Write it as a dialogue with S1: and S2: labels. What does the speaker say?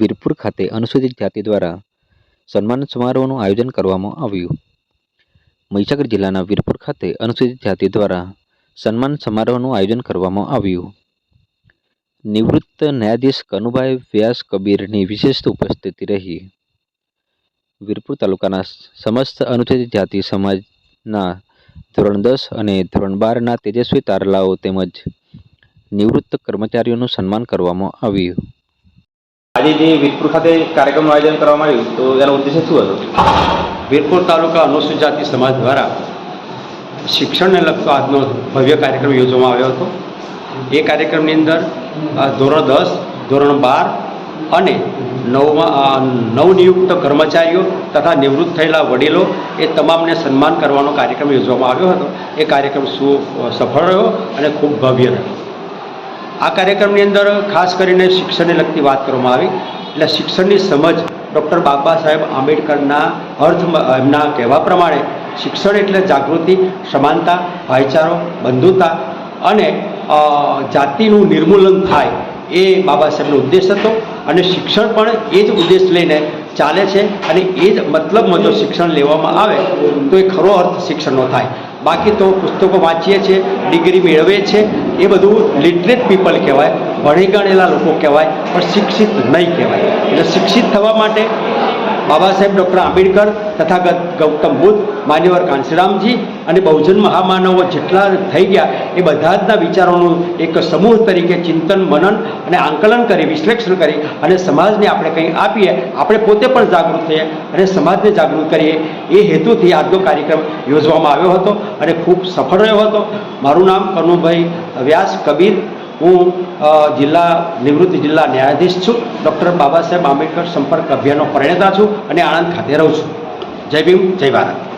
S1: વીરપુર ખાતે અનુસૂચિત જાતિ દ્વારા સન્માન સમારોહનું આયોજન કરવામાં આવ્યું. મહીસાગર જિલ્લાના વીરપુર ખાતે અનુસૂચિત જાતિ દ્વારા સન્માન સમારોહનું આયોજન કરવામાં આવ્યું. નિવૃત્ત ન્યાયાધીશ કનુભાઈ વ્યાસ કબીરની વિશિષ્ટ ઉપસ્થિતિ રહી. વીરપુર તાલુકાના સમસ્ત અનુસૂચિત જાતિ સમાજના ધોરણ દસ અને ધોરણ બારના તેજસ્વી તારલાઓ તેમજ નિવૃત્ત કર્મચારીઓનું સન્માન કરવામાં આવ્યું.
S2: આજે જે વીરપુર ખાતે કાર્યક્રમનું આયોજન કરવામાં આવ્યું, તો એનો ઉદ્દેશ્ય શું હતો?
S3: વીરપુર તાલુકા અનુસૂચિત જાતિ સમાજ દ્વારા શિક્ષણને લગતો આજનો ભવ્ય કાર્યક્રમ યોજવામાં આવ્યો હતો. એ કાર્યક્રમની અંદર ધોરણ દસ, ધોરણ બાર અને નવમાં નવનિયુક્ત કર્મચારીઓ તથા નિવૃત્ત થયેલા વડીલો એ તમામને સન્માન કરવાનો કાર્યક્રમ યોજવામાં આવ્યો હતો. એ કાર્યક્રમ સુ સફળ રહ્યો અને ખૂબ ભવ્ય રહ્યો. આ કાર્યક્રમની અંદર ખાસ કરીને શિક્ષણને લગતી વાત કરવામાં આવી. એટલે શિક્ષણની સમજ ડૉક્ટર બાબા સાહેબ આંબેડકરના અર્થ એમના કહેવા પ્રમાણે શિક્ષણ એટલે જાગૃતિ, સમાનતા, ભાઈચારો, બંધુતા અને જાતિનું નિર્મૂલન થાય એ બાબા સાહેબનો ઉદ્દેશ હતો. અને શિક્ષણ પણ એ જ ઉદ્દેશ લઈને ચાલે છે અને એ જ મતલબમાં જો શિક્ષણ લેવામાં આવે તો એ ખરો અર્થ શિક્ષણનો થાય. બાકી તો પુસ્તકો વાંચીએ છીએ, ડિગ્રી મેળવે છીએ એ બધું લિટરેટ પીપલ કહેવાય ભણી ગણેલા લોકો કહેવાય, પણ શિક્ષિત નહીં કહેવાય. એટલે શિક્ષિત થવા માટે બાબા સાહેબ ડૉક્ટર આંબેડકર તથાગત ગૌતમ બુદ્ધ, માન્યવર કાંશીરામજી અને બહુજન મહામાનવો જેટલા થઈ ગયા, એ બધા જના વિચારોનું એક સમૂહ તરીકે ચિંતન, મનન અને આંકલન કરી, વિશ્લેષણ કરી અને સમાજને આપણે કંઈ આપીએ, આપણે પોતે પણ જાગૃત થઈએ અને સમાજને જાગૃત કરીએ, એ હેતુથી આજનો કાર્યક્રમ યોજવામાં આવ્યો હતો અને ખૂબ સફળ રહ્યો હતો. મારું નામ કનુભાઈ વ્યાસ કબીર હું જિલ્લા, નિવૃત્ત જિલ્લા ન્યાયાધીશ છું. ડૉક્ટર બાબા સાહેબ આંબેડકર સંપર્ક અભિયાનનો પ્રણેતા છું અને આણંદ ખાતે રહું છું. જય ભીમ, જય ભારત.